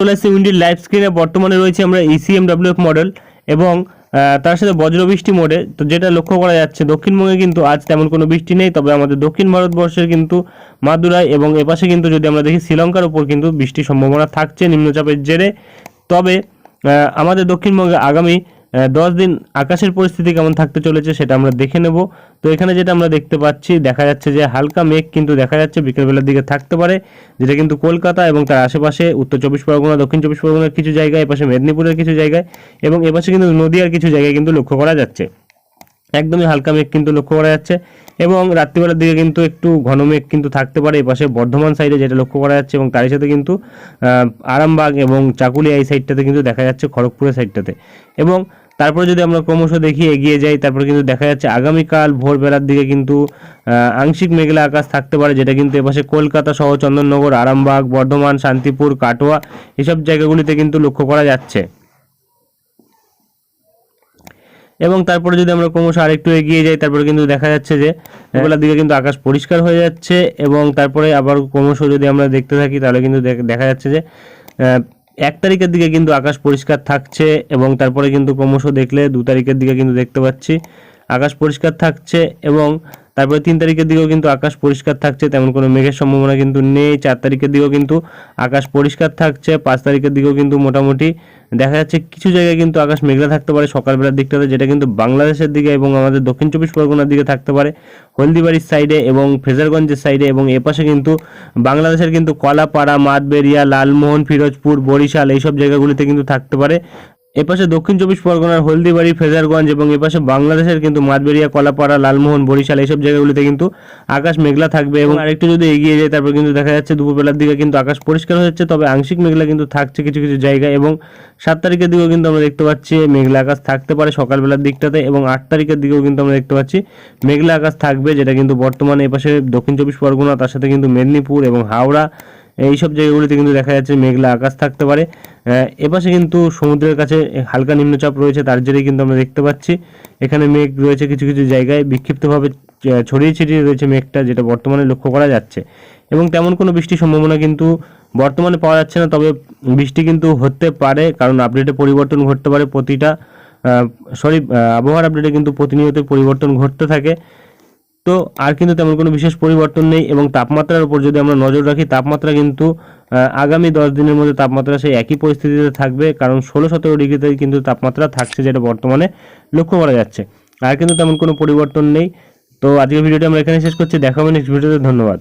চলে উইন্ডির লাইভ স্ক্রিনে বর্তমানে রয়েছে আমরা ইসিএমডাব্লিউএফ ইসিএম ডাব্লিউএফ মডেল এবং তার সাথে বজ্রবৃষ্টি মোডে তো যেটা লক্ষ্য করা যাচ্ছে, দক্ষিণবঙ্গে কিন্তু আজ তেমন কোনো বৃষ্টি নেই, তবে আমাদের দক্ষিণ ভারতবর্ষের কিন্তু মাদুরাই এবং এপাশে কিন্তু যদি আমরা দেখি শ্রীলঙ্কার উপর কিন্তু বৃষ্টির সম্ভাবনা থাকছে নিম্নচাপের জেরে। তবে আমাদের দক্ষিণবঙ্গে আগামী দশ দিন আকাশের পরিস্থিতি কেমন থাকতে চলেছে সেটা আমরা দেখে নেব। তো এখানে যেটা আমরা দেখতে পাচ্ছি, দেখা যাচ্ছে যে হালকা মেঘ কিন্তু দেখা যাচ্ছে বিকেলবেলার দিকে থাকতে পারে, যেটা কিন্তু কলকাতা এবং তার আশেপাশে উত্তর চব্বিশ পরগনা, দক্ষিণ চব্বিশ পরগনার কিছু জায়গায়, এপাশে মেদিনীপুরের কিছু জায়গায় এবং এপাশে কিন্তু নদীয়ার কিছু জায়গায় কিন্তু লক্ষ্য করা যাচ্ছে। একদমই হালকা মেঘ কিন্তু লক্ষ্য করা যাচ্ছে এবং রাত্রিবেলার দিকে কিন্তু একটু ঘন মেঘ কিন্তু থাকতে পারে এপাশে বর্ধমান সাইডে যেটা লক্ষ্য করা যাচ্ছে এবং তারই সাথে কিন্তু আরামবাগ এবং চাকুলিয়া এই সাইডটাতে কিন্তু দেখা যাচ্ছে খড়গপুরের সাইডটাতে এবং তারপরে যদি আমরা ক্রমশ দেখি এগিয়ে যাই, তারপরে কিন্তু দেখা যাচ্ছে আগামীকাল ভোরবেলার দিকে কিন্তু আংশিক মেঘলা আকাশ থাকতে পারে যেটা কিন্তু এপাশে কলকাতা সহ চন্দননগর, আরামবাগ, বর্ধমান, শান্তিপুর, কাটোয়া এসব জায়গাগুলিতে কিন্তু লক্ষ্য করা যাচ্ছে। এবং তারপরে যদি আমরা ক্রমশ আরেকটু এগিয়ে যাই তারপরে কিন্তু দেখা যাচ্ছে যে বেলার দিকে কিন্তু আকাশ পরিষ্কার হয়ে যাচ্ছে এবং তারপরে আবার ক্রমশ যদি আমরা দেখতে থাকি তাহলে কিন্তু দেখ- দেখা যাচ্ছে যে আহ, এক তারিখের দিকে কিন্তু আকাশ পরিষ্কার থাকছে এবং তারপরে কিন্তু ক্রমশ দেখলে দু তারিখের দিকে কিন্তু দেখতে পাচ্ছি আকাশ পরিষ্কার থাকছে এবং তারপরে তিন তারিখের দিকেও কিন্তু আকাশ পরিষ্কার থাকছে, তেমন কোনো মেঘের সম্ভাবনা কিন্তু নেই। চার তারিখের দিকেও কিন্তু আকাশ পরিষ্কার থাকছে, পাঁচ তারিখের দিকেও কিন্তু মোটামুটি দেখা যাচ্ছে কিছু জায়গায় কিন্তু আকাশ মেঘলা থাকতে পারে সকালবেলার দিকটাতে, যেটা কিন্তু বাংলাদেশের দিকে এবং আমাদের দক্ষিণ চব্বিশ পরগনার দিকে থাকতে পারে। হলদিবাড়ির সাইডে এবং ফেজারগঞ্জের সাইডে এবং এপাশে কিন্তু বাংলাদেশের কিন্তু কলাপাড়া, মাতবেরিয়া, লালমোহন, ফিরোজপুর, বরিশাল এইসব জায়গাগুলিতে কিন্তু থাকতে পারে। এপাশে দক্ষিণ চব্বিশ পরগনার হলদিবাড়ি ফ্রেজারগঞ্জ এবং এপাশে বাংলাদেশের কিন্তু মাতবেরিয়া কলাপাড়া, লালমোহন, বরিশাল এইসব জায়গাগুলিতে কিন্তু আকাশ মেঘলা থাকবে এবং আরেকটু যদি এগিয়ে যায় তারপর কিন্তু দেখা যাচ্ছে দুপুরবেলার দিকে কিন্তু আকাশ পরিষ্কার যাচ্ছে, তবে আংশিক মেঘলা কিন্তু থাকছে কিছু কিছু জায়গায় এবং সাত তারিখের দিকেও কিন্তু আমরা দেখতে পাচ্ছি মেঘলা আকাশ থাকতে পারে সকালবেলার দিকটাতে এবং আট তারিখের দিকেও কিন্তু আমরা দেখতে পাচ্ছি মেঘলা আকাশ থাকবে, যেটা কিন্তু বর্তমানে এপাশে দক্ষিণ চব্বিশ পরগনা, তার সাথে কিন্তু মেদিনীপুর এবং হাওড়া, এইসব জায়গাগুলিতে কিন্তু দেখা যাচ্ছে মেঘলা আকাশ থাকতে পারে। এপাশে কিন্তু সমুদ্রের কাছে হালকা নিম্নচাপ রয়েছে, তার জেরেই কিন্তু আমরা দেখতে পাচ্ছি। এখানে মেঘ রয়েছে কিছু কিছু জায়গায়, বিক্ষিপ্তভাবে ছড়িয়ে ছিটিয়ে রয়েছে মেঘটা, যেটা বর্তমানে লক্ষ্য করা যাচ্ছে। এবং তেমন কোনো বৃষ্টির সম্ভাবনা কিন্তু বর্তমানে পাওয়া যাচ্ছে না, তবে বৃষ্টি কিন্তু হতে পারে, কারণ আপডেটে পরিবর্তন ঘটতে পারে প্রতিটা সরি আবহাওয়ার আপডেটে কিন্তু প্রতিনিয়ত পরিবর্তন ঘটতে থাকে। তো আর কিন্তু তেমন কোনো বিশেষ পরিবর্তন নেই এবং তাপমাত্রার উপর যদি আমরা নজর রাখি, তাপমাত্রা কিন্তু আগামী দশ দিনের মধ্যে তাপমাত্রা সেই একই পরিস্থিতিতে থাকবে। কারণ ষোলো সতেরো ডিগ্রিতে কিন্তু তাপমাত্রা থাকছে যেটা বর্তমানে লক্ষ্য করা যাচ্ছে। আর কিন্তু তেমন কোনো পরিবর্তন নেই। তো আজকের ভিডিওটি আমরা এখানে শেষ করছি। দেখা হবে নেক্সট ভিডিওতে। ধন্যবাদ।